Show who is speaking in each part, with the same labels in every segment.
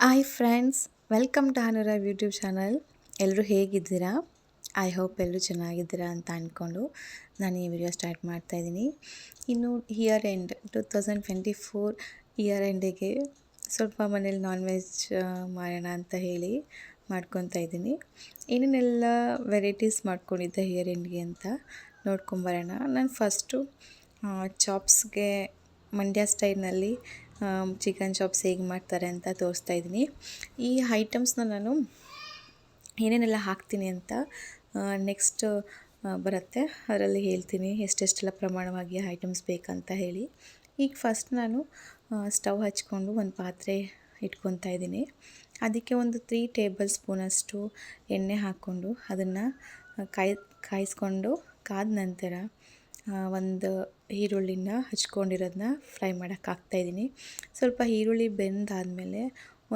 Speaker 1: Hi friends welcome to Hanura YouTube channel ಎಲ್ಲರೂ ಹೇಗಿದ್ದೀರಾ? I hope ಎಲ್ಲರೂ ಚೆನ್ನಾಗಿದ್ದೀರಾ ಅಂತ ಅಂದ್ಕೊಂಡು ನಾನು ಈ ವಿಡಿಯೋ ಸ್ಟಾರ್ಟ್ ಮಾಡ್ತಾಯಿದ್ದೀನಿ ಇನ್ನು year end two thousand twenty four year ಎಂಡಿಗೆ ಸ್ವಲ್ಪ ಮನೇಲಿ ನಾನ್ ವೆಜ್ ಮಾಡೋಣ ಅಂತ ಹೇಳಿ ಮಾಡ್ಕೊತಾ ಇದ್ದೀನಿ. ಏನೇನೆಲ್ಲ ವೆರೈಟೀಸ್ ಮಾಡ್ಕೊಂಡಿದ್ದೆ ಇಯರ್ ಎಂಡ್ಗೆ ಅಂತ ನೋಡ್ಕೊಂಬರೋಣ ನಾನು ಫಸ್ಟು ಚಾಪ್ಸ್ಗೆ ಮಂಡ್ಯ ಸ್ಟೈಲ್ನಲ್ಲಿ ಚಿಕನ್ ಚಾಪ್ಸ್ ಹೇಗೆ ಮಾಡ್ತಾರೆ ಅಂತ ತೋರಿಸ್ತಾ ಇದ್ದೀನಿ. ಈ ಐಟಮ್ಸ್ನ ನಾನು ಏನೇನೆಲ್ಲ ಹಾಕ್ತೀನಿ ಅಂತ ನೆಕ್ಸ್ಟ್ ಬರುತ್ತೆ. ಅದರಲ್ಲಿ ಹೇಳ್ತೀನಿ ಎಷ್ಟೆಷ್ಟೆಲ್ಲ ಪ್ರಮಾಣವಾಗಿ ಐಟಮ್ಸ್ ಬೇಕಂತ ಹೇಳಿ. ಈಗ ಫಸ್ಟ್ ನಾನು ಸ್ಟವ್ ಹಚ್ಕೊಂಡು ಒಂದು ಪಾತ್ರೆ ಇಟ್ಕೊತಾ ಇದ್ದೀನಿ. ಅದಕ್ಕೆ ಒಂದು ತ್ರೀ ಟೇಬಲ್ ಸ್ಪೂನಷ್ಟು ಎಣ್ಣೆ ಹಾಕ್ಕೊಂಡು ಅದನ್ನು ಕಾಯಿ, ಕಾಯಿಸ್ಕೊಂಡು ಕಾದ ನಂತರ ಒಂದು ಈರುಳ್ಳಿನ ಹಚ್ಕೊಂಡಿರೋದನ್ನ ಫ್ರೈ ಮಾಡೋಕ್ಕೆ ಹಾಕ್ತಾಯಿದ್ದೀನಿ ಸ್ವಲ್ಪ ಈರುಳ್ಳಿ ಬೆಂದಾದಮೇಲೆ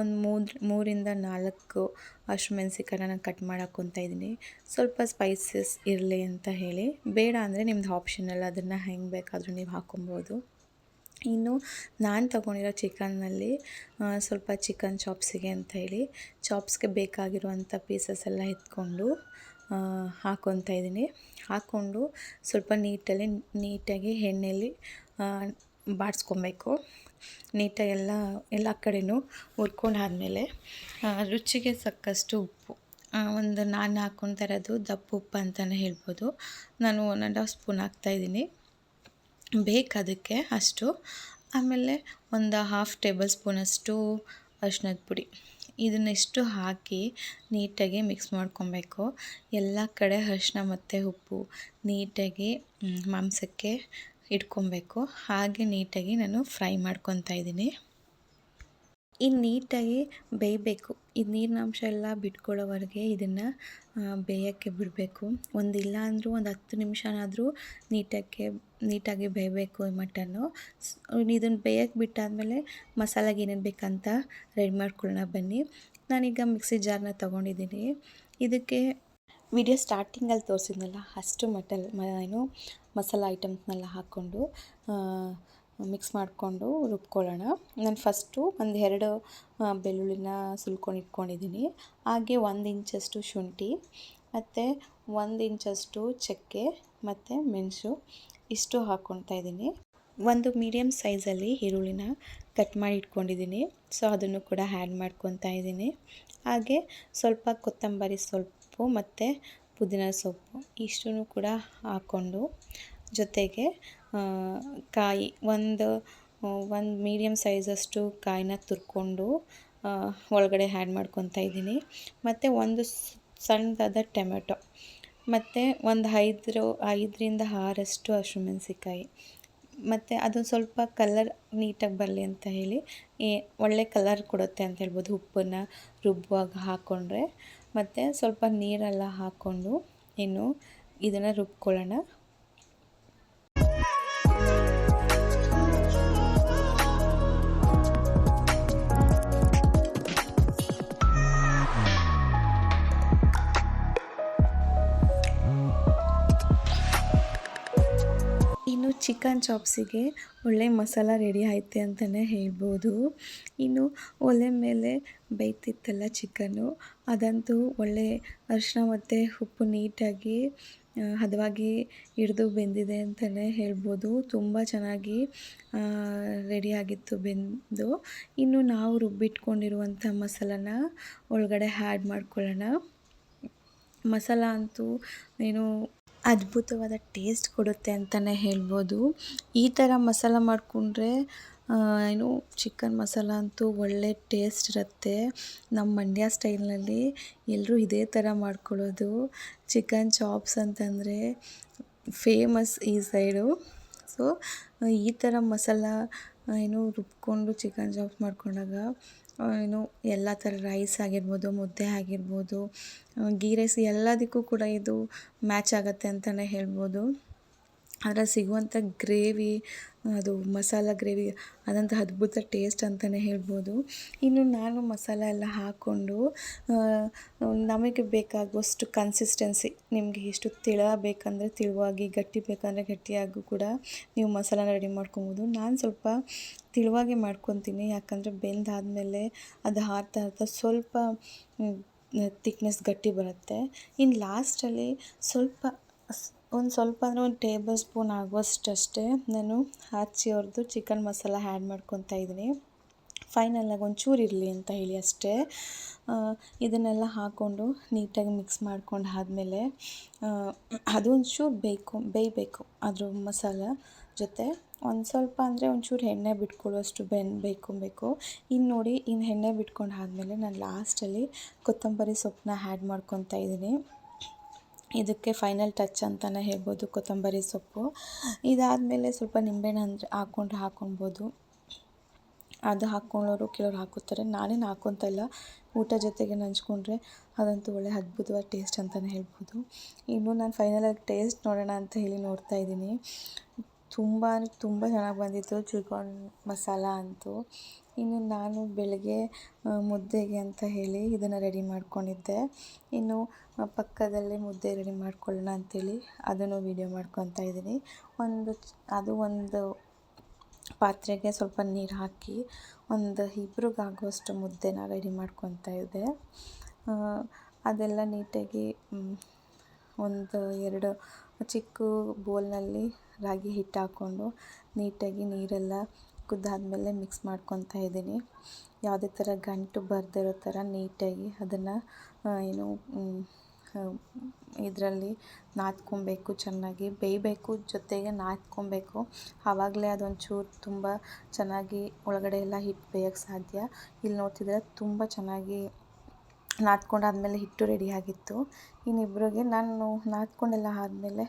Speaker 1: ಒಂದು ಮೂರು ಮೂರಿಂದ ನಾಲ್ಕು ಹಸಿಮೆಣ್ಸಿಕಾಯನ್ನ ನಾನು ಕಟ್ ಮಾಡಕ್ಕೆ ಇದ್ದೀನಿ. ಸ್ವಲ್ಪ ಸ್ಪೈಸಸ್ ಇರಲಿ ಅಂತ ಹೇಳಿ. ಬೇಡ ಅಂದರೆ ನಿಮ್ದು ಆಪ್ಷನಲ್ ಅದನ್ನು ಹೆಂಗೆ ಬೇಕಾದರೂ ನೀವು ಹಾಕ್ಕೊಬೋದು ಇನ್ನು ನಾನು ತೊಗೊಂಡಿರೋ ಚಿಕನ್ನಲ್ಲಿ ಸ್ವಲ್ಪ ಚಿಕನ್ ಚಾಪ್ಸಿಗೆ ಅಂತ ಹೇಳಿ. ಚಾಪ್ಸ್ಗೆ ಬೇಕಾಗಿರುವಂಥ ಪೀಸಸ್ ಎಲ್ಲ ಎತ್ಕೊಂಡು ಹಾಕ್ಕೊತಾ ಇದ್ದೀನಿ. ಹಾಕ್ಕೊಂಡು ಸ್ವಲ್ಪ ನೀಟಲ್ಲಿ, ನೀಟಾಗಿ ಎಣ್ಣೆಯಲ್ಲಿ ಬಾಡಿಸ್ಕೊಬೇಕು. ನೀಟಾಗಿ ಎಲ್ಲ ಎಲ್ಲ ಕಡೆಯೂ ಹುರ್ಕೊಂಡಾದ್ಮೇಲೆ ರುಚಿಗೆ ಸಾಕಷ್ಟು ಉಪ್ಪು. ಒಂದು ನಾನು ಹಾಕ್ಕೊತಾ ಇರೋದು ದಪ್ಪ ಉಪ್ಪು ಅಂತಲೇ ಹೇಳ್ಬೋದು. ನಾನು ಒನ್ ಆ್ಯಂಡ್ ಹಾಫ್ ಸ್ಪೂನ್ ಹಾಕ್ತಾಯಿದ್ದೀನಿ ಬೇಕದಕ್ಕೆ ಅಷ್ಟು. ಆಮೇಲೆ ಒಂದು ಹಾಫ್ ಟೇಬಲ್ ಸ್ಪೂನಷ್ಟು ಅರ್ಶಿನದ ಪುಡಿ. ಇದನ್ನೆಷ್ಟು ಹಾಕಿ ನೀಟಾಗಿ ಮಿಕ್ಸ್ ಮಾಡ್ಕೊಬೇಕು. ಎಲ್ಲ ಕಡೆ ಅರಿಶಿನ ಮತ್ತು ಉಪ್ಪು ನೀಟಾಗಿ ಮಾಂಸಕ್ಕೆ ಇಟ್ಕೊಬೇಕು. ಹಾಗೆ ನೀಟಾಗಿ ನಾನು ಫ್ರೈ ಮಾಡ್ಕೊತಾ ಇದ್ದೀನಿ. ಇನ್ನು ನೀಟಾಗಿ ಬೇಯಬೇಕು. ಇದು ನೀರಿನ ಅಂಶ ಎಲ್ಲ ಬಿಟ್ಕೊಳ್ಳೋವರೆಗೆ ಇದನ್ನು ಬೇಯೋಕ್ಕೆ ಬಿಡಬೇಕು. ಒಂದಿಲ್ಲ ಅಂದರೂ ಒಂದು ಹತ್ತು ನಿಮಿಷನಾದರೂ ನೀಟಕ್ಕೆ, ನೀಟಾಗಿ ಬೇಯಬೇಕು ಈ ಮಟನ್ನು ಇದನ್ನು ಬೇಯಕ್ಕೆ ಬಿಟ್ಟಾದಮೇಲೆ ಮಸಾಲೆಗೆ ಏನೇನು ಬೇಕಂತ ರೆಡಿ ಮಾಡ್ಕೊಳ್ಳೋಣ ಬನ್ನಿ. ನಾನೀಗ ಮಿಕ್ಸಿ ಜಾರ್ನ ತೊಗೊಂಡಿದ್ದೀನಿ. ಇದಕ್ಕೆ ವಿಡಿಯೋ ಸ್ಟಾರ್ಟಿಂಗಲ್ಲಿ ತೋರಿಸಿದ್ನಲ್ಲ ಅಷ್ಟು ಮಟಲ್ ಏನು ಮಸಾಲ ಐಟಮ್ಸ್ನೆಲ್ಲ ಹಾಕ್ಕೊಂಡು ಮಿಕ್ಸ್ ಮಾಡಿಕೊಂಡು ರುಬ್ಕೊಳ್ಳೋಣ. ನಾನು ಫಸ್ಟು ಒಂದು ಎರಡು ಬೆಳ್ಳುಳ್ಳಿನ ಸುಲ್ಕೊಂಡು ಇಟ್ಕೊಂಡಿದ್ದೀನಿ. ಹಾಗೆ ಒಂದು ಇಂಚಷ್ಟು ಶುಂಠಿ, ಮತ್ತು ಒಂದು ಇಂಚಷ್ಟು ಚಕ್ಕೆ, ಮತ್ತು ಮೆಣಸು ಇಷ್ಟು ಹಾಕ್ಕೊಳ್ತಾ ಇದ್ದೀನಿ. ಒಂದು ಮೀಡಿಯಮ್ ಸೈಜಲ್ಲಿ ಈರುಳ್ಳಿನ ಕಟ್ ಮಾಡಿ ಇಟ್ಕೊಂಡಿದ್ದೀನಿ. ಸೊ, ಅದನ್ನು ಕೂಡ ಆ್ಯಡ್ ಮಾಡ್ಕೊತಾ ಇದ್ದೀನಿ. ಹಾಗೆ ಸ್ವಲ್ಪ ಕೊತ್ತಂಬರಿ ಸೊಪ್ಪು ಮತ್ತು ಪುದೀನ ಸೊಪ್ಪು ಇಷ್ಟನ್ನು ಕೂಡ ಹಾಕ್ಕೊಂಡು ಜೊತೆಗೆ ಕಾಯಿ ಒಂದು ಒಂದು ಮೀಡಿಯಮ್ ಸೈಜಷ್ಟು ಕಾಯಿನ ತುರ್ಕೊಂಡು ಒಳಗಡೆ ಹ್ಯಾಡ್ ಮಾಡ್ಕೊತಾ ಇದ್ದೀನಿ. ಮತ್ತು ಒಂದು ಸಣ್ಣದಾದ ಟೊಮೆಟೊ. ಮತ್ತು ಒಂದು ಐದರ, ಐದರಿಂದ ಆರಷ್ಟು ಹಸಿಮೆಣ್ಸಿಕಾಯಿ ಮತ್ತು ಅದು ಸ್ವಲ್ಪ ಕಲರ್ ನೀಟಾಗಿ ಬರಲಿ ಅಂತ ಹೇಳಿ ಒಳ್ಳೆ ಕಲರ್ ಕೊಡುತ್ತೆ ಅಂತ ಹೇಳ್ಬೋದು. ಉಪ್ಪನ್ನು ರುಬ್ಬುವಾಗ ಹಾಕ್ಕೊಂಡ್ರೆ ಮತ್ತು ಸ್ವಲ್ಪ ನೀರೆಲ್ಲ ಹಾಕ್ಕೊಂಡು ಇನ್ನು ಇದನ್ನು ರುಬ್ಕೊಳ್ಳೋಣ. ಇನ್ನು ಚಿಕನ್ ಚಾಪ್ಸಿಗೆ ಒಳ್ಳೆ ಮಸಾಲ ರೆಡಿ ಆಯ್ತೆ ಅಂತಲೇ ಹೇಳ್ಬೋದು. ಇನ್ನು ಒಲೆ ಮೇಲೆ ಬೈತಿತ್ತಲ್ಲ ಚಿಕನ್ನು, ಅದಂತೂ ಒಳ್ಳೆ ಅರಿಶಿನ ಮತ್ತು ಉಪ್ಪು ನೀಟಾಗಿ ಹದವಾಗಿ ಹಿಡಿದು ಬೆಂದಿದೆ ಅಂತಲೇ ಹೇಳ್ಬೋದು. ತುಂಬ ಚೆನ್ನಾಗಿ ರೆಡಿಯಾಗಿತ್ತು ಬೆಂದು. ಇನ್ನು ನಾವು ರುಬ್ಬಿಟ್ಕೊಂಡಿರುವಂಥ ಮಸಾಲನ ಒಳಗಡೆ ಆ್ಯಡ್ ಮಾಡ್ಕೊಳ್ಳೋಣ. ಮಸಾಲ ಅಂತೂ ಏನು ಅದ್ಭುತವಾದ ಟೇಸ್ಟ್ ಕೊಡುತ್ತೆ ಅಂತಲೇ ಹೇಳ್ಬೋದು. ಈ ಥರ ಮಸಾಲ ಮಾಡಿಕೊಂಡ್ರೆ ಏನು ಚಿಕನ್ ಮಸಾಲ ಅಂತೂ ಒಳ್ಳೆ ಟೇಸ್ಟ್ ಇರುತ್ತೆ. ನಮ್ಮ ಮಂಡ್ಯ ಸ್ಟೈಲ್ನಲ್ಲಿ ಎಲ್ಲರೂ ಇದೇ ಥರ ಮಾಡ್ಕೊಳ್ಳೋದು. ಚಿಕನ್ ಚಾಪ್ಸ್ ಅಂತಂದರೆ ಫೇಮಸ್ ಈ ಸೈಡು. ಸೊ, ಈ ಥರ ಮಸಾಲ ಏನು ರುಬ್ಕೊಂಡು ಚಿಕನ್ ಚಾಪ್ಸ್ ಮಾಡ್ಕೊಂಡಾಗ ಏನು ಎಲ್ಲ ಥರ ರೈಸ್ ಆಗಿರ್ಬೋದು, ಮುದ್ದೆ ಆಗಿರ್ಬೋದು ಗೀ ರೈಸ್ ಎಲ್ಲದಕ್ಕೂ ಕೂಡ ಇದು ಮ್ಯಾಚ್ ಆಗುತ್ತೆ ಅಂತಲೇ ಹೇಳ್ಬೋದು. ಅದ್ರಲ್ಲಿ ಸಿಗುವಂಥ ಗ್ರೇವಿ, ಅದು ಮಸಾಲ ಗ್ರೇವಿ ಅದಂಥ ಅದ್ಭುತ ಟೇಸ್ಟ್ ಅಂತಲೇ ಹೇಳ್ಬೋದು. ಇನ್ನು ನಾನು ಮಸಾಲ ಎಲ್ಲ ಹಾಕ್ಕೊಂಡು ನಮಗೆ ಬೇಕಾಗುವಷ್ಟು ಕನ್ಸಿಸ್ಟೆನ್ಸಿ ನಿಮಗೆ ಎಷ್ಟು ತಿಳ ಬೇಕಂದರೆ ತಿಳುವಾಗಿ, ಗಟ್ಟಿ ಬೇಕಂದರೆ ಗಟ್ಟಿಯಾಗೂ ಕೂಡ ನೀವು ಮಸಾಲಾನ ರೆಡಿ ಮಾಡ್ಕೊಬೋದು. ನಾನು ಸ್ವಲ್ಪ ತಿಳುವಾಗೆ ಮಾಡ್ಕೊತೀನಿ, ಯಾಕಂದರೆ ಬೆಂದಾದಮೇಲೆ ಅದು ಹಾರ್ತಾ ಹಾರ್ತಾ ಸ್ವಲ್ಪ ತಿಕ್ನೆಸ್ ಗಟ್ಟಿ ಬರುತ್ತೆ. ಇನ್ನು ಲಾಸ್ಟಲ್ಲಿ ಸ್ವಲ್ಪ ಒಂದು ಸ್ವಲ್ಪ ಅಂದರೆ ಒಂದು ಟೇಬಲ್ ಸ್ಪೂನ್ ಆಗುವಷ್ಟಷ್ಟೇ ನಾನು ಹಾಚಿ ಅವ್ರದ್ದು ಚಿಕನ್ ಮಸಾಲ ಆ್ಯಡ್ ಮಾಡ್ಕೊತಾ ಇದ್ದೀನಿ. ಫೈನಲಾಗಿ ಒಂಚೂರು ಇರಲಿ ಅಂತ ಹೇಳಿ ಅಷ್ಟೇ. ಇದನ್ನೆಲ್ಲ ಹಾಕ್ಕೊಂಡು ನೀಟಾಗಿ ಮಿಕ್ಸ್ ಮಾಡ್ಕೊಂಡು ಆದಮೇಲೆ ಅದು ಬೇಕು, ಬೇಯಬೇಕು ಅದ್ರ ಮಸಾಲ ಜೊತೆ. ಒಂದು ಸ್ವಲ್ಪ ಅಂದರೆ ಒಂಚೂರು ಎಣ್ಣೆ ಬಿಟ್ಕೊಳ್ಳುವಷ್ಟು ಬೆನ್, ಬೇಕು ಇನ್ನು ನೋಡಿ ಇನ್ನು ಎಣ್ಣೆ ಬಿಟ್ಕೊಂಡು ಆದಮೇಲೆ ನಾನು ಲಾಸ್ಟಲ್ಲಿ ಕೊತ್ತಂಬರಿ ಸೊಪ್ಪನ್ನ ಹ್ಯಾಡ್ ಮಾಡ್ಕೊತಾ ಇದ್ದೀನಿ. ಇದಕ್ಕೆ ಫೈನಲ್ ಟಚ್ ಅಂತಲೇ ಹೇಳ್ಬೋದು, ಕೊತ್ತಂಬರಿ ಸೊಪ್ಪು. ಇದಾದಮೇಲೆ ಸ್ವಲ್ಪ ನಿಂಬೆಹಣ್ಣು ಅಂದರೆ ಹಾಕ್ಕೊಂಡ್ರೆ ಹಾಕ್ಕೊಳ್ಬೋದು ಅದು ಹಾಕ್ಕೊಳ್ಳೋರು ಕೆಲವ್ರು ಹಾಕೋತಾರೆ ನಾನೇನು ಇಲ್ಲ ಊಟ ಜೊತೆಗೆ ನಂಚ್ಕೊಂಡ್ರೆ ಅದಂತೂ ಒಳ್ಳೆ ಅದ್ಭುತವಾದ ಟೇಸ್ಟ್ ಅಂತಲೇ ಹೇಳ್ಬೋದು. ಇನ್ನು ನಾನು ಫೈನಲಾಗಿ ಟೇಸ್ಟ್ ನೋಡೋಣ ಅಂತ ಹೇಳಿ ನೋಡ್ತಾ ಇದ್ದೀನಿ. ತುಂಬ ಅಂದರೆ ತುಂಬ ಚೆನ್ನಾಗಿ ಬಂದಿತ್ತು ಚಿಕನ್ ಮಸಾಲ ಅಂತೂ. ಇನ್ನು ನಾನು ಬೆಳಗ್ಗೆ ಮುದ್ದೆಗೆ ಅಂತ ಹೇಳಿ ಇದನ್ನು ರೆಡಿ ಮಾಡ್ಕೊಂಡಿದ್ದೆ. ಇನ್ನು ಪಕ್ಕದಲ್ಲೇ ಮುದ್ದೆ ರೆಡಿ ಮಾಡ್ಕೊಳ್ಳೋಣ ಅಂತೇಳಿ ಅದನ್ನು ವೀಡಿಯೋ ಮಾಡ್ಕೊತಾ ಇದ್ದೀನಿ. ಒಂದು, ಅದು ಒಂದು ಪಾತ್ರೆಗೆ ಸ್ವಲ್ಪ ನೀರು ಹಾಕಿ ಒಂದು ಇಬ್ರಿಗಾಗುವಷ್ಟು ಮುದ್ದೆನ ರೆಡಿ ಮಾಡ್ಕೊತಾ ಇದ್ದೆ. ಅದೆಲ್ಲ ನೀಟಾಗಿ ಒಂದು ಎರಡು ಚಿಕ್ಕ ಬೋಲ್ನಲ್ಲಿ ರಾಗಿ ಹಿಟ್ಟು ಹಾಕ್ಕೊಂಡು ನೀಟಾಗಿ ನೀರೆಲ್ಲ ಕುದ್ದಾದಮೇಲೆ ಮಿಕ್ಸ್ ಮಾಡ್ಕೊತಾ ಇದ್ದೀನಿ. ಯಾವುದೇ ಥರ ಗಂಟು ಬರದಿರೋ ಥರ ನೀಟಾಗಿ ಅದನ್ನು ಏನು ಇದರಲ್ಲಿ ನಾದ್ಕೊಬೇಕು, ಚೆನ್ನಾಗಿ ಬೇಯಬೇಕು, ಜೊತೆಗೆ ನಾದ್ಕೊಬೇಕು. ಆವಾಗಲೇ ಅದೊಂಚೂರು ತುಂಬ ಚೆನ್ನಾಗಿ ಒಳಗಡೆ ಎಲ್ಲ ಹಿಟ್ಟು ಬೇಯೋಕ್ಕೆ ಸಾಧ್ಯ. ಇಲ್ಲಿ ನೋಡ್ತಿದ್ರೆ ತುಂಬ ಚೆನ್ನಾಗಿ ನಾದ್ಕೊಂಡಾದ್ಮೇಲೆ ಹಿಟ್ಟು ರೆಡಿಯಾಗಿತ್ತು ಇನ್ನಿಬ್ಬರಿಗೆ ನಾನು ನಾದ್ಕೊಂಡೆಲ್ಲ ಆದಮೇಲೆ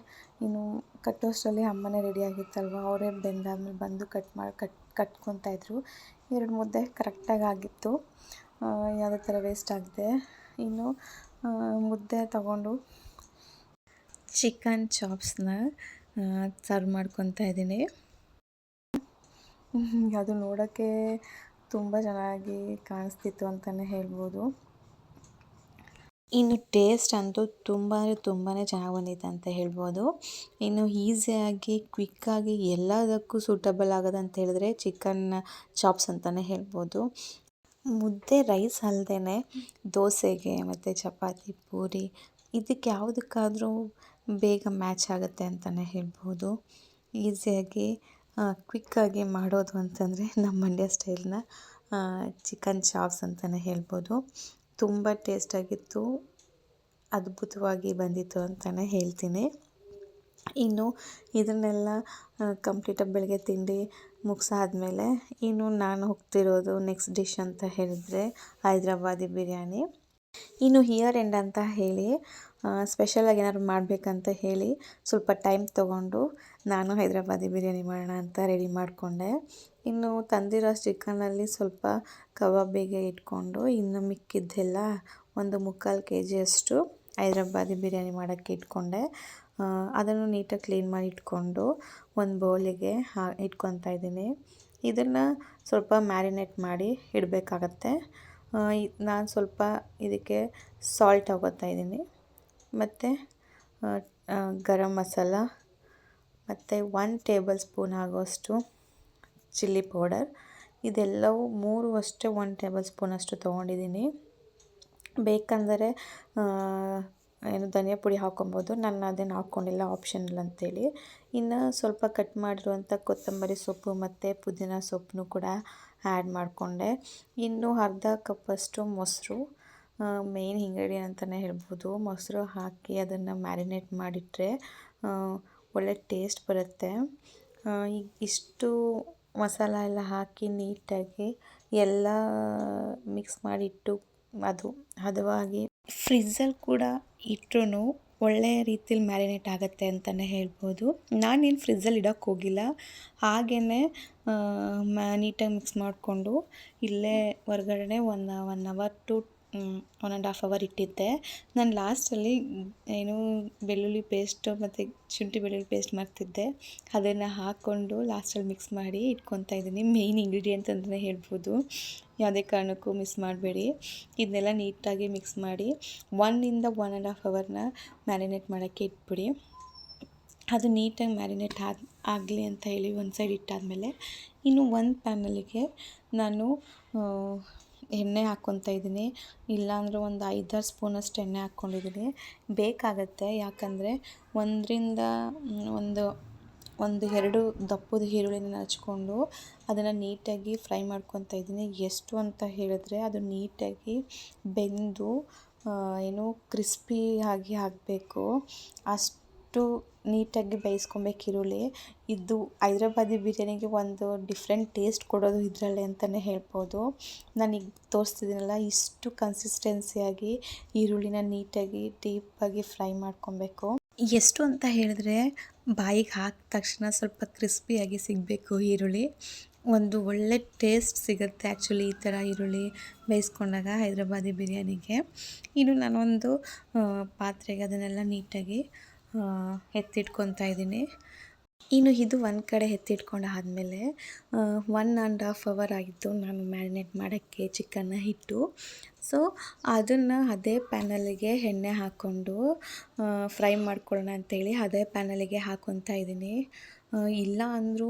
Speaker 1: ಇನ್ನು ಕಟ್ಟೋಷ್ಟರಲ್ಲಿ ಅಮ್ಮನೇ ರೆಡಿಯಾಗಿತ್ತಲ್ವ ಅವರೇ ಬೆಂದಾದ್ಮೇಲೆ ಬಂದು ಕಟ್ ಮಾಡಿ ಕಟ್ ಕಟ್ಕೊತಾ ಇದ್ದರು ಎರಡು ಮುದ್ದೆ ಕರೆಕ್ಟಾಗಿ ಆಗಿತ್ತು. ಯಾವುದೇ ಥರ ವೇಸ್ಟ್ ಆಗಿದೆ. ಇನ್ನು ಮುದ್ದೆ ತಗೊಂಡು ಚಿಕನ್ ಚಾಪ್ಸ್ನ ಸರ್ವ್ ಮಾಡ್ಕೊತಾ ಇದ್ದೀನಿ. ಅದು ನೋಡೋಕ್ಕೆ ತುಂಬ ಚೆನ್ನಾಗಿ ಕಾಣಿಸ್ತಿತ್ತು ಅಂತಲೇ ಹೇಳ್ಬೋದು. ಇನ್ನು ಟೇಸ್ಟ್ ಅಂತೂ ತುಂಬ ಅಂದರೆ ತುಂಬಾ ಚೆನ್ನಾಗಿ ಬಂದಿತ್ತು ಅಂತ ಹೇಳ್ಬೋದು. ಇನ್ನು ಈಸಿಯಾಗಿ ಕ್ವಿಕ್ಕಾಗಿ ಎಲ್ಲದಕ್ಕೂ ಸೂಟಬಲ್ ಅಂತ ಹೇಳಿದ್ರೆ ಚಿಕನ್ ಚಾಪ್ಸ್ ಅಂತಲೇ ಹೇಳ್ಬೋದು. ಮುದ್ದೆ, ರೈಸ್ ಅಲ್ಲದೇ ದೋಸೆಗೆ ಮತ್ತು ಚಪಾತಿ, ಪೂರಿ ಇದಕ್ಕೆ ಯಾವುದಕ್ಕಾದರೂ ಬೇಗ ಮ್ಯಾಚ್ ಆಗುತ್ತೆ ಅಂತಲೇ ಹೇಳ್ಬೋದು. ಈಸಿಯಾಗಿ ಕ್ವಿಕ್ಕಾಗಿ ಮಾಡೋದು ಅಂತಂದರೆ ನಮ್ಮ ಮಂಡ್ಯ ಸ್ಟೈಲ್ನ ಚಿಕನ್ ಚಾಪ್ಸ್ ಅಂತಲೇ ಹೇಳ್ಬೋದು. ತುಂಬ ಟೇಸ್ಟಾಗಿತ್ತು, ಅದ್ಭುತವಾಗಿ ಬಂದಿತ್ತು ಅಂತಲೇ ಹೇಳ್ತೀನಿ. ಇನ್ನು ಇದನ್ನೆಲ್ಲ ಕಂಪ್ಲೀಟಾಗಿ ಬೆಳಗ್ಗೆ ತಿಂಡಿ ಮುಗಿಸಾದ್ಮೇಲೆ ಇನ್ನು ನಾನು ಹೋಗ್ತಿರೋದು ನೆಕ್ಸ್ಟ್ ಡಿಶ್ ಅಂತ ಹೇಳಿದ್ರೆ ಹೈದ್ರಾಬಾದಿ ಬಿರಿಯಾನಿ. ಇನ್ನು ಹಿಯರ್ ಎಂಡ್ ಅಂತ ಹೇಳಿ ಸ್ಪೆಷಲಾಗಿ ಏನಾದ್ರು ಮಾಡಬೇಕಂತ ಹೇಳಿ ಸ್ವಲ್ಪ ಟೈಮ್ ತೊಗೊಂಡು ನಾನು ಹೈದ್ರಾಬಾದಿ ಬಿರಿಯಾನಿ ಮಾಡೋಣ ಅಂತ ರೆಡಿ ಮಾಡಿಕೊಂಡೆ. ಇನ್ನು ತಂದಿರೋ ಚಿಕನಲ್ಲಿ ಸ್ವಲ್ಪ ಕಬಾಬಿಗೆ ಇಟ್ಕೊಂಡು ಇನ್ನು ಮಿಕ್ಕಿದ್ದೆಲ್ಲ ಒಂದು ಮುಕ್ಕಾಲು ಕೆ ಜಿಯಷ್ಟು ಹೈದ್ರಾಬಾದಿ ಬಿರಿಯಾನಿ ಮಾಡೋಕ್ಕೆ ಇಟ್ಕೊಂಡೆ. ಅದನ್ನು ನೀಟಾಗಿ ಕ್ಲೀನ್ ಮಾಡಿ ಇಟ್ಕೊಂಡು ಒಂದು ಬೌಲಿಗೆ ಹಾ ಇಟ್ಕೊತಾ ಇದ್ದೀನಿ. ಇದನ್ನು ಸ್ವಲ್ಪ ಮ್ಯಾರಿನೇಟ್ ಮಾಡಿ ಇಡಬೇಕಾಗತ್ತೆ. ನಾನು ಸ್ವಲ್ಪ ಇದಕ್ಕೆ ಸಾಲ್ಟ್ ಹಾಕೋತಾ ಇದ್ದೀನಿ. ಮತ್ತು ಗರಂ ಮಸಾಲ, ಮತ್ತು ಒನ್ ಟೇಬಲ್ ಸ್ಪೂನ್ ಆಗೋಷ್ಟು ಚಿಲ್ಲಿ ಪೌಡರ್ ಇದೆಲ್ಲವೂ ಮೂರು ಅಷ್ಟೇ ಒನ್ ಟೇಬಲ್ ಸ್ಪೂನ್ ಅಷ್ಟು ತೊಗೊಂಡಿದ್ದೀನಿ. ಬೇಕಂದರೆ ಏನು ಧನಿಯಾ ಪುಡಿ ಹಾಕ್ಕೊಬೋದು ನಾನು ಅದನ್ನು ಹಾಕ್ಕೊಂಡಿಲ್ಲ ಆಪ್ಷನಲ್ ಅಂತೇಳಿ. ಇನ್ನು ಸ್ವಲ್ಪ ಕಟ್ ಮಾಡಿರುವಂಥ ಕೊತ್ತಂಬರಿ ಸೊಪ್ಪು ಮತ್ತು ಪುದೀನ ಸೊಪ್ಪನ್ನು ಕೂಡ ಆ್ಯಡ್ ಮಾಡಿಕೊಂಡೆ. ಇನ್ನು ಅರ್ಧ ಕಪ್ಪಷ್ಟು ಮೊಸರು ಮೇಯ್ನ್ ಇಂಗ್ರೀಡಿಯನ್ ಅಂತಲೇ ಹೇಳ್ಬೋದು. ಮೊಸರು ಹಾಕಿ ಅದನ್ನು ಮ್ಯಾರಿನೇಟ್ ಮಾಡಿಟ್ರೆ ಒಳ್ಳೆ ಟೇಸ್ಟ್ ಬರುತ್ತೆ. ಈಗ ಇಷ್ಟು ಮಸಾಲ ಎಲ್ಲ ಹಾಕಿ ನೀಟಾಗಿ ಎಲ್ಲ ಮಿಕ್ಸ್ ಮಾಡಿಟ್ಟು ಅದು ಹದವಾಗಿ ಫ್ರಿಜ್ಜಲ್ಲಿ ಕೂಡ ಇಟ್ಟರೂ ಒಳ್ಳೆಯ ರೀತಿಲಿ ಮ್ಯಾರಿನೇಟ್ ಆಗುತ್ತೆ ಅಂತಲೇ ಹೇಳ್ಬೋದು. ನಾನೇನು ಫ್ರಿಜ್ಜಲ್ಲಿ ಇಡೋಕ್ಕೆ ಹೋಗಿಲ್ಲ. ಹಾಗೇ ಮ್ಯಾ ನೀಟಾಗಿ ಮಿಕ್ಸ್ ಮಾಡಿಕೊಂಡು ಇಲ್ಲೇ ಹೊರ್ಗಡೆ one one hour to one and half hour ಇಟ್ಟಿದ್ದೆ. ನಾನು ಲಾಸ್ಟಲ್ಲಿ ಏನು ಬೆಳ್ಳುಳ್ಳಿ ಪೇಸ್ಟು ಮತ್ತು ಶುಂಠಿ ಬೆಳ್ಳುಳ್ಳಿ ಪೇಸ್ಟ್ ಮಾಡ್ತಿದ್ದೆ. ಅದನ್ನು ಹಾಕ್ಕೊಂಡು ಲಾಸ್ಟಲ್ಲಿ ಮಿಕ್ಸ್ ಮಾಡಿ ಇಟ್ಕೊತಾ ಇದ್ದೀನಿ. ಮೇಯ್ನ್ ಇಂಗ್ರೀಡಿಯೆಂಟ್ ಅಂತಲೇ ಹೇಳ್ಬೋದು. ಯಾವುದೇ ಕಾರಣಕ್ಕೂ ಮಿಸ್ ಮಾಡಬೇಡಿ. ಇದನ್ನೆಲ್ಲ ನೀಟಾಗಿ ಮಿಕ್ಸ್ ಮಾಡಿ ಒನ್ನಿಂದ ಒನ್ ಆ್ಯಂಡ್ ಹಾಫ್ ಅವರ್ನ ಮ್ಯಾರಿನೇಟ್ ಮಾಡೋಕ್ಕೆ ಇಟ್ಬಿಡಿ. ಅದು ನೀಟಾಗಿ ಮ್ಯಾರಿನೇಟ್ ಆದ, ಆಗಲಿ ಅಂತ ಹೇಳಿ ಒಂದು ಸೈಡ್ ಇಟ್ಟಾದಮೇಲೆ ಇನ್ನು ಒಂದು ಪ್ಯಾನಲ್ಲಿಗೆ ನಾನು ಎಣ್ಣೆ ಹಾಕ್ಕೊತಾ ಇದ್ದೀನಿ. ಇಲ್ಲಾಂದರೆ ಒಂದು ಐದಾರು ಸ್ಪೂನಷ್ಟು ಎಣ್ಣೆ ಹಾಕ್ಕೊಂಡಿದ್ದೀನಿ. ಬೇಕಾಗತ್ತೆ. ಯಾಕಂದರೆ ಒಂದರಿಂದ ಒಂದು ಒಂದು ಎರಡು ದಪ್ಪದ ಈರುಳ್ಳಿನ ಹಚ್ಕೊಂಡು ಅದನ್ನು ನೀಟಾಗಿ ಫ್ರೈ ಮಾಡ್ಕೊತಾ ಇದ್ದೀನಿ. ಎಷ್ಟು ಅಂತ ಹೇಳಿದ್ರೆ ಅದು ನೀಟಾಗಿ ಬೆಂದು ಏನು ಕ್ರಿಸ್ಪಿಯಾಗಿ ಆಗಬೇಕು ಅಷ್ಟು ನೀಟಾಗಿ ಬೇಯಿಸ್ಕೊಬೇಕು ಈರುಳ್ಳಿ ಇದು ಹೈದ್ರಾಬಾದಿ ಬಿರಿಯಾನಿಗೆ ಒಂದು ಡಿಫ್ರೆಂಟ್ ಟೇಸ್ಟ್ ಕೊಡೋದು ಇದರಲ್ಲಿ ಅಂತಲೇ ಹೇಳ್ಬೋದು. ನಾನೀಗ ತೋರಿಸ್ತಿದ್ದೀನಲ್ಲ, ಇಷ್ಟು ಕನ್ಸಿಸ್ಟೆನ್ಸಿಯಾಗಿ ಈರುಳ್ಳಿನ ನೀಟಾಗಿ ಡೀಪಾಗಿ ಫ್ರೈ ಮಾಡ್ಕೊಬೇಕು. ಎಷ್ಟು ಅಂತ ಹೇಳಿದ್ರೆ ಬಾಯಿಗೆ ಹಾಕಿದ ತಕ್ಷಣ ಸ್ವಲ್ಪ ಕ್ರಿಸ್ಪಿಯಾಗಿ ಸಿಗಬೇಕು ಈರುಳ್ಳಿ. ಒಂದು ಒಳ್ಳೆ ಟೇಸ್ಟ್ ಸಿಗುತ್ತೆ ಆ್ಯಕ್ಚುಲಿ ಈ ಥರ ಈರುಳ್ಳಿ ಬೇಯಿಸ್ಕೊಂಡಾಗ ಹೈದ್ರಾಬಾದಿ ಬಿರಿಯಾನಿಗೆ. ಇನ್ನು ನಾನೊಂದು ಪಾತ್ರೆಗೆ ಅದನ್ನೆಲ್ಲ ನೀಟಾಗಿ ಎತ್ತಿಟ್ಕೊತಾ ಇದ್ದೀನಿ. ಇನ್ನು ಇದು ಒಂದು ಕಡೆ ಎತ್ತಿಟ್ಕೊಂಡು ಆದಮೇಲೆ ಒನ್ ಆ್ಯಂಡ್ ಹಾಫ್ ಅವರ್ ಆಗಿತ್ತು ನಾನು ಮ್ಯಾರಿನೇಟ್ ಮಾಡೋಕ್ಕೆ ಚಿಕನ್ನ ಹಿಟ್ಟು. ಸೊ ಅದನ್ನು ಅದೇ ಪ್ಯಾನಲಿಗೆ ಎಣ್ಣೆ ಹಾಕ್ಕೊಂಡು ಫ್ರೈ ಮಾಡ್ಕೊಳ್ಳೋಣ ಅಂತೇಳಿ ಅದೇ ಪ್ಯಾನಲಿಗೆ ಹಾಕ್ಕೊತಾ ಇದ್ದೀನಿ. ಇಲ್ಲ ಅಂದರೂ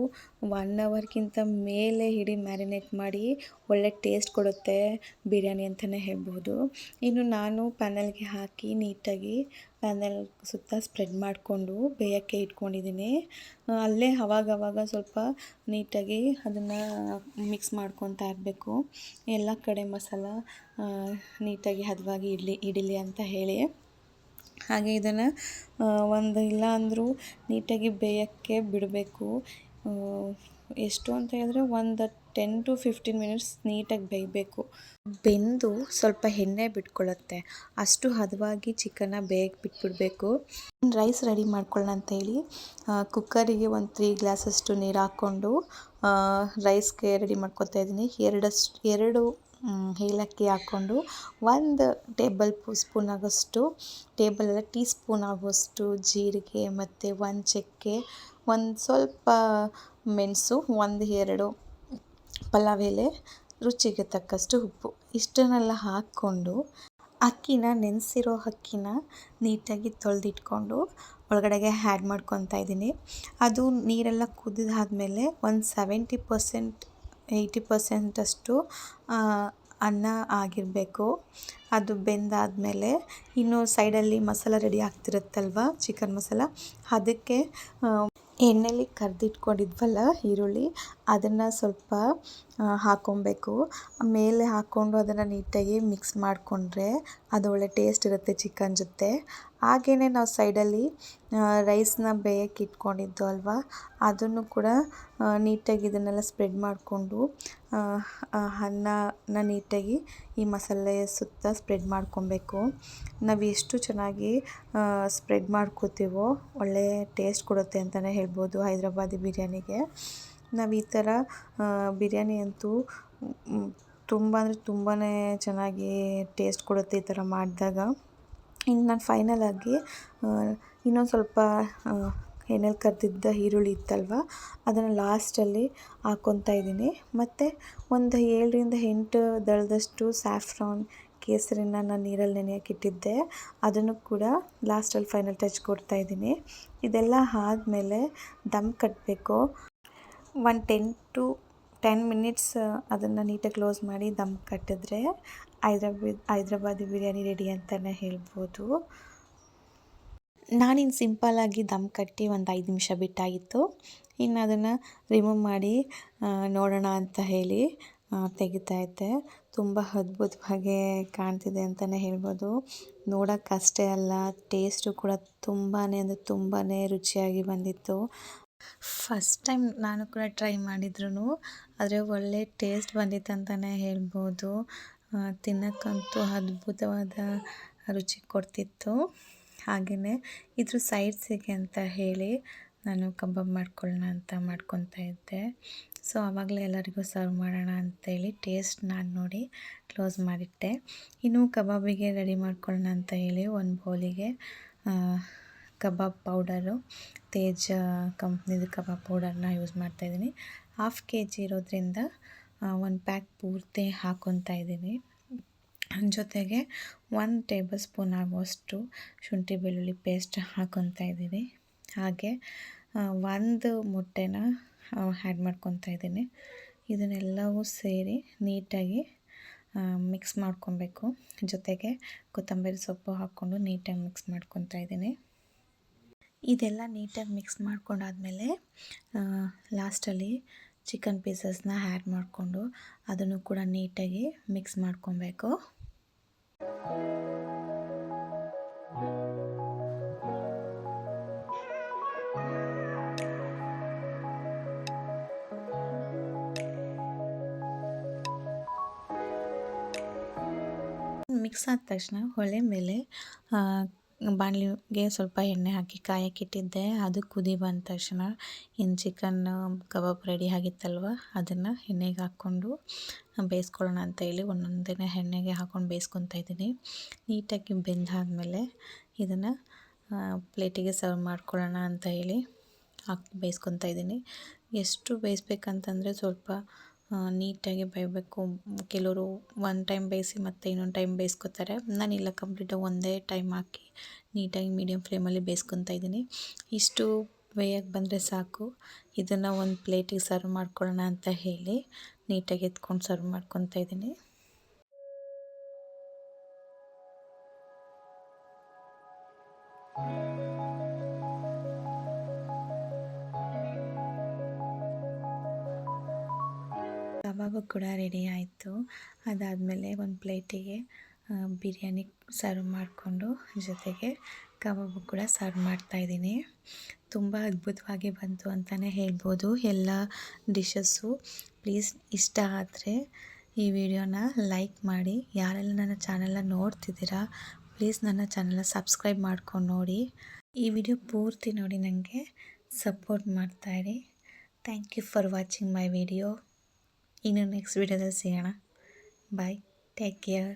Speaker 1: ಒನ್ ಅವರ್ಗಿಂತ ಮೇಲೆ ಹಿಡಿ ಮ್ಯಾರಿನೇಟ್ ಮಾಡಿ ಒಳ್ಳೆ ಟೇಸ್ಟ್ ಕೊಡುತ್ತೆ ಬಿರಿಯಾನಿ ಅಂತಲೇ ಹೇಳ್ಬೋದು. ಇನ್ನು ನಾನು ಪ್ಯಾನಲ್ಗೆ ಹಾಕಿ ನೀಟಾಗಿ ಪ್ಯಾನಲ್ ಸುತ್ತ ಸ್ಪ್ರೆಡ್ ಮಾಡಿಕೊಂಡು ಬೇಯೋಕ್ಕೆ ಇಟ್ಕೊಂಡಿದ್ದೀನಿ. ಅಲ್ಲೇ ಅವಾಗವಾಗ ಸ್ವಲ್ಪ ನೀಟಾಗಿ ಅದನ್ನು ಮಿಕ್ಸ್ ಮಾಡ್ಕೊತಾ ಇರಬೇಕು. ಎಲ್ಲ ಕಡೆ ಮಸಾಲ ನೀಟಾಗಿ ಹದವಾಗಿ ಇಡಲಿ ಇಡಲಿ ಅಂತ ಹೇಳಿ. ಹಾಗೆ ಇದನ್ನು ಒಂದು ಇಲ್ಲ ಅಂದರೂ ನೀಟಾಗಿ ಬೇಯೋಕ್ಕೆ ಬಿಡಬೇಕು. ಎಷ್ಟು ಅಂತ ಹೇಳಿದ್ರೆ ಒಂದು ಟೆನ್ ಟು ಫಿಫ್ಟೀನ್ ಮಿನಿಟ್ಸ್ ನೀಟಾಗಿ ಬೇಯಬೇಕು. ಬೆಂದು ಸ್ವಲ್ಪ ಎಣ್ಣೆ ಬಿಟ್ಕೊಳ್ಳುತ್ತೆ. ಅಷ್ಟು ಹದವಾಗಿ ಚಿಕನ್ನ ಬೇಯಕ್ಕೆ ಬಿಟ್ಬಿಡಬೇಕು. ರೈಸ್ ರೆಡಿ ಮಾಡ್ಕೊಳ್ಳೋಣ ಅಂತೇಳಿ ಕುಕ್ಕರಿಗೆ ಒಂದು ತ್ರೀ ಗ್ಲಾಸಷ್ಟು ನೀರು ಹಾಕ್ಕೊಂಡು ರೈಸ್ಗೆ ರೆಡಿ ಮಾಡ್ಕೊತಾ ಇದ್ದೀನಿ. ಎರಡಷ್ಟು, ಎರಡು ಏಲಕ್ಕಿ ಹಾಕ್ಕೊಂಡು ಒಂದು ಟೇಬಲ್ ಸ್ಪೂನ್ ಆಗೋಷ್ಟು ಟೇಬಲ್ ಅಲ್ಲ, ಟೀ ಸ್ಪೂನ್ ಆಗೋಷ್ಟು ಜೀರಿಗೆ ಮತ್ತು ಒಂದು ಚಕ್ಕೆ, ಒಂದು ಸ್ವಲ್ಪ ಮೆಣಸು, ಒಂದು ಎರಡು ಪಲಾವ್ ಎಲೆ, ರುಚಿಗೆ ತಕ್ಕಷ್ಟು ಉಪ್ಪು. ಇಷ್ಟನ್ನೆಲ್ಲ ಹಾಕ್ಕೊಂಡು ಅಕ್ಕಿನ, ನೆನೆಸಿರೋ ಅಕ್ಕಿನ ನೀಟಾಗಿ ತೊಳೆದಿಟ್ಕೊಂಡು ಒಳಗಡೆಗೆ ಆ್ಯಡ್ ಮಾಡ್ಕೊತಾ ಇದ್ದೀನಿ. ಅದು ನೀರೆಲ್ಲ ಕುದಿದಾದ್ಮೇಲೆ ಒಂದು ಸೆವೆಂಟಿ ಪರ್ಸೆಂಟ್ ಏಯ್ಟಿ ಪರ್ಸೆಂಟಷ್ಟು ಅನ್ನ ಆಗಿರಬೇಕು. ಅದು ಬೆಂದಾದಮೇಲೆ ಇನ್ನು ಸೈಡಲ್ಲಿ ಮಸಾಲ ರೆಡಿ ಆಗ್ತಿರುತ್ತಲ್ವ, ಚಿಕನ್ ಮಸಾಲ? ಅದಕ್ಕೆ ಎಣ್ಣೆಲಿ ಕರೆದಿಟ್ಕೊಂಡಿದ್ವಲ್ಲ ಈರುಳ್ಳಿ, ಅದನ್ನು ಸ್ವಲ್ಪ ಹಾಕ್ಕೊಬೇಕು ಮೇಲೆ ಹಾಕ್ಕೊಂಡು ಅದನ್ನು ನೀಟಾಗಿ ಮಿಕ್ಸ್ ಮಾಡಿಕೊಂಡ್ರೆ ಅದು ಒಳ್ಳೆ ಟೇಸ್ಟ್ ಇರುತ್ತೆ ಚಿಕನ್ ಜೊತೆ. ಹಾಗೆಯೇ ನಾವು ಸೈಡಲ್ಲಿ ರೈಸ್ನ ಬೇಯಕ್ಕೆ ಇಟ್ಕೊಂಡಿದ್ದು ಅಲ್ವಾ? ಅದನ್ನು ಕೂಡ ನೀಟಾಗಿ ಇದನ್ನೆಲ್ಲ ಸ್ಪ್ರೆಡ್ ಮಾಡಿಕೊಂಡು ಅನ್ನನ ನೀಟಾಗಿ ಈ ಮಸಾಲೆ ಸುತ್ತ ಸ್ಪ್ರೆಡ್ ಮಾಡ್ಕೊಬೇಕು. ನಾವು ಎಷ್ಟು ಚೆನ್ನಾಗಿ ಸ್ಪ್ರೆಡ್ ಮಾಡ್ಕೋತೀವೋ ಒಳ್ಳೆಯ ಟೇಸ್ಟ್ ಕೊಡುತ್ತೆ ಅಂತಲೇ ಹೇಳ್ಬೋದು ಹೈದ್ರಾಬಾದಿ ಬಿರಿಯಾನಿಗೆ. ನಾವು ಈ ಥರ ಬಿರಿಯಾನಿ ಅಂತೂ ತುಂಬ ಅಂದರೆ ತುಂಬಾ ಚೆನ್ನಾಗಿ ಟೇಸ್ಟ್ ಕೊಡುತ್ತೆ ಈ ಥರ ಮಾಡಿದಾಗ. ಇನ್ನು ನಾನು ಫೈನಲಾಗಿ ಇನ್ನೊಂದು ಸ್ವಲ್ಪ ಎಣ್ಣೆಲಿ ಕರೆದಿದ್ದ ಈರುಳ್ಳಿ ಇತ್ತಲ್ವ, ಅದನ್ನು ಲಾಸ್ಟಲ್ಲಿ ಹಾಕ್ಕೊತಾ ಇದ್ದೀನಿ. ಮತ್ತು ಒಂದು ಏಳರಿಂದ ಎಂಟು ದಳದಷ್ಟು ಸ್ಯಾಫ್ರಾನ್ ಕೇಸರಿನ ನಾನು ನೀರಲ್ಲಿ ನೆನೆಯೋಕೆ ಇಟ್ಟಿದ್ದೆ. ಅದನ್ನು ಕೂಡ ಲಾಸ್ಟಲ್ಲಿ ಫೈನಲ್ ಟಚ್ ಕೊಡ್ತಾ ಇದ್ದೀನಿ. ಇದೆಲ್ಲ ಆದಮೇಲೆ ದಮ್ ಕಟ್ಟಬೇಕು one ten to ten minutes ಅದನ್ನು ನೀಟಾಗಿ ಕ್ಲೋಸ್ ಮಾಡಿ ದಮ್ ಕಟ್ಟಿದ್ರೆ ಹೈದ್ರಾಬಾದ್ ಹೈದ್ರಾಬಾದಿ ಬಿರಿಯಾನಿ ರೆಡಿ ಅಂತಲೇ ಹೇಳ್ಬೋದು. ನಾನಿನ್ನು ಸಿಂಪಲ್ಲಾಗಿ ದಮ್ ಕಟ್ಟಿ ಒಂದು ಐದು ನಿಮಿಷ ಬಿಟ್ಟಾಗಿತ್ತು. ಇನ್ನು ಅದನ್ನು ರಿಮೂವ್ ಮಾಡಿ ನೋಡೋಣ ಅಂತ ಹೇಳಿ ತೆಗಿತಾ ಇದ್ದೆ. ತುಂಬ ಅದ್ಭುತವಾಗಿ ಕಾಣ್ತಿದೆ ಅಂತಲೇ ಹೇಳ್ಬೋದು. ನೋಡೋಕ್ಕಷ್ಟೇ ಅಲ್ಲ, ಟೇಸ್ಟು ಕೂಡ ತುಂಬಾ ಅಂದರೆ ತುಂಬಾ ರುಚಿಯಾಗಿ ಬಂದಿತ್ತು. ಫಸ್ಟ್ ಟೈಮ್ ನಾನು ಕೂಡ ಟ್ರೈ ಮಾಡಿದ್ರು ಆದರೆ ಒಳ್ಳೆ ಟೇಸ್ಟ್ ಬಂದಿತ್ತು ಅಂತಲೇ ಹೇಳ್ಬೋದು. ತಿನ್ನೋಕ್ಕಂತೂ ಅದ್ಭುತವಾದ ರುಚಿ ಕೊಡ್ತಿತ್ತು. ಹಾಗೆಯೇ ಇದ್ರ ಸೈಡ್ಸಿಗೆ ಅಂತ ಹೇಳಿ ನಾನು ಕಬಾಬ್ ಮಾಡ್ಕೊಳ್ಳೋಣ ಅಂತ ಮಾಡ್ಕೊತಾ ಇದ್ದೆ. ಸೊ ಆವಾಗಲೇ ಎಲ್ಲರಿಗೂ ಸರ್ವ್ ಮಾಡೋಣ ಅಂತೇಳಿ ಟೇಸ್ಟ್ ನಾನು ನೋಡಿ ಕ್ಲೋಸ್ ಮಾಡಿಟ್ಟೆ. ಇನ್ನು ಕಬಾಬಿಗೆ ರೆಡಿ ಮಾಡ್ಕೊಳ್ಳೋಣ ಅಂತ ಹೇಳಿ ಒಂದು ಬೌಲಿಗೆ ಕಬಾಬ್ ಪೌಡರು ತೇಜ್ ಕಂಪ್ನಿದು ಕಬಾಬ್ ಪೌಡರ್ನ ಯೂಸ್ ಮಾಡ್ತಾಯಿದ್ದೀನಿ ಹಾಫ್ ಕೆ ಜಿ ಇರೋದ್ರಿಂದ ಒಂದು ಪ್ಯಾಕ್ ಪೂರ್ತಿ ಹಾಕ್ಕೊತಾ ಇದ್ದೀನಿ ಜೊತೆಗೆ ಒಂದು ಟೇಬಲ್ ಸ್ಪೂನ್ ಆಗುವಷ್ಟು ಶುಂಠಿ ಬೆಳ್ಳುಳ್ಳಿ ಪೇಸ್ಟ್ ಹಾಕ್ಕೊತಾ ಇದ್ದೀನಿ ಹಾಗೆ ಒಂದು ಮೊಟ್ಟೆನ ಆ್ಯಡ್ ಮಾಡ್ಕೊತಾ ಇದ್ದೀನಿ. ಇದನ್ನೆಲ್ಲವೂ ಸೇರಿ ನೀಟಾಗಿ ಮಿಕ್ಸ್ ಮಾಡ್ಕೊಬೇಕು. ಜೊತೆಗೆ ಕೊತ್ತಂಬರಿ ಸೊಪ್ಪು ಹಾಕ್ಕೊಂಡು ನೀಟಾಗಿ ಮಿಕ್ಸ್ ಮಾಡ್ಕೊತಾ ಇದ್ದೀನಿ. ಇದೆಲ್ಲ ನೀಟಾಗಿ ಮಿಕ್ಸ್ ಮಾಡ್ಕೊಂಡಾದಮೇಲೆ ಲಾಸ್ಟಲ್ಲಿ ಚಿಕನ್ ಪೀಸಸ್ನ ಆ್ಯಡ್ ಮಾಡಿಕೊಂಡು ಅದನ್ನು ಕೂಡ ನೀಟಾಗಿ ಮಿಕ್ಸ್ ಮಾಡ್ಕೊಬೇಕು. ಮಿಕ್ಸ್ ಆದ ತಕ್ಷಣ ಹೊಳೆ ಮೇಲೆ ಬಾಣಲಿಗೆ ಸ್ವಲ್ಪ ಎಣ್ಣೆ ಹಾಕಿ ಕಾಯಕ್ಕಿಟ್ಟಿದ್ದೆ ಅದು ಕುದಿ ಬಂದ ತಕ್ಷಣ ಇನ್ನು ಚಿಕನ್ ಕಬಾಬ್ ರೆಡಿ ಆಗಿತ್ತಲ್ವ, ಅದನ್ನು ಎಣ್ಣೆಗೆ ಹಾಕ್ಕೊಂಡು ಬೇಯಿಸ್ಕೊಳ್ಳೋಣ ಅಂತ ಹೇಳಿ ಒಂದೊಂದಿನ ಎಣ್ಣೆಗೆ ಹಾಕ್ಕೊಂಡು ಬೇಯಿಸ್ಕೊತಾ ಇದ್ದೀನಿ. ನೀಟಾಗಿ ಬೆಂದಾದಮೇಲೆ ಇದನ್ನು ಪ್ಲೇಟಿಗೆ ಸರ್ವ್ ಮಾಡ್ಕೊಳ್ಳೋಣ ಅಂತ ಹೇಳಿ ಹಾಕಿ, ಬೇಯಿಸ್ಕೊತಾ ಇದ್ದೀನಿ. ಎಷ್ಟು ಬೇಯಿಸ್ಬೇಕಂತಂದರೆ ಸ್ವಲ್ಪ ನೀಟಾಗಿ ಬೇಯಬೇಕು ಕೆಲವರು ಒನ್ ಟೈಮ್ ಬೇಯಿಸಿ ಮತ್ತು ಇನ್ನೊಂದು ಟೈಮ್ ಬೇಯಿಸ್ಕೊತಾರೆ. ನಾನಿಲ್ಲ ಕಂಪ್ಲೀಟಾಗಿ ಒಂದೇ ಟೈಮ್ ಹಾಕಿ ನೀಟಾಗಿ ಮೀಡಿಯಮ್ ಫ್ಲೇಮಲ್ಲಿ ಬೇಯಿಸ್ಕೊತಾ ಇದ್ದೀನಿ. ಇಷ್ಟು ಬೇಯಕ್ಕೆ ಬಂದರೆ ಸಾಕು. ಇದನ್ನು ಒಂದು ಪ್ಲೇಟಿಗೆ ಸರ್ವ್ ಮಾಡ್ಕೊಳ್ಳೋಣ ಅಂತ ಹೇಳಿ ನೀಟಾಗಿ ಎತ್ಕೊಂಡು ಸರ್ವ್ ಮಾಡ್ಕೊತಾ ಇದ್ದೀನಿ. ಕಬಾಬು ಕೂಡ ರೆಡಿ ಆಯಿತು. ಅದಾದಮೇಲೆ ಒಂದು ಪ್ಲೇಟಿಗೆ ಬಿರಿಯಾನಿ ಸರ್ವ್ ಮಾಡಿಕೊಂಡು ಜೊತೆಗೆ ಕಬಾಬು ಕೂಡ ಸರ್ವ್ ಮಾಡ್ತಾಯಿದ್ದೀನಿ ತುಂಬ ಅದ್ಭುತವಾಗಿ ಬಂತು ಅಂತಲೇ ಹೇಳ್ಬೋದು. ಎಲ್ಲ ಡಿಶಸ್ಸು ಪ್ಲೀಸ್ ಇಷ್ಟ ಆದರೆ ಈ ವಿಡಿಯೋನ ಲೈಕ್ ಮಾಡಿ. ಯಾರೆಲ್ಲ ನನ್ನ ಚಾನಲ್ನ ನೋಡ್ತಿದ್ದೀರಾ ಪ್ಲೀಸ್ ನನ್ನ ಚಾನಲ್ನ ಸಬ್ಸ್ಕ್ರೈಬ್ ಮಾಡ್ಕೊಂಡು ನೋಡಿ. ಈ ವಿಡಿಯೋ ಪೂರ್ತಿ ನೋಡಿ ನನಗೆ support ಮಾಡ್ತಾಯಿರಿ thank you for watching my video ഇനി നെക്സ്റ്റ് വീഡിയോയിൽ ചെയ്യണം. Bye take care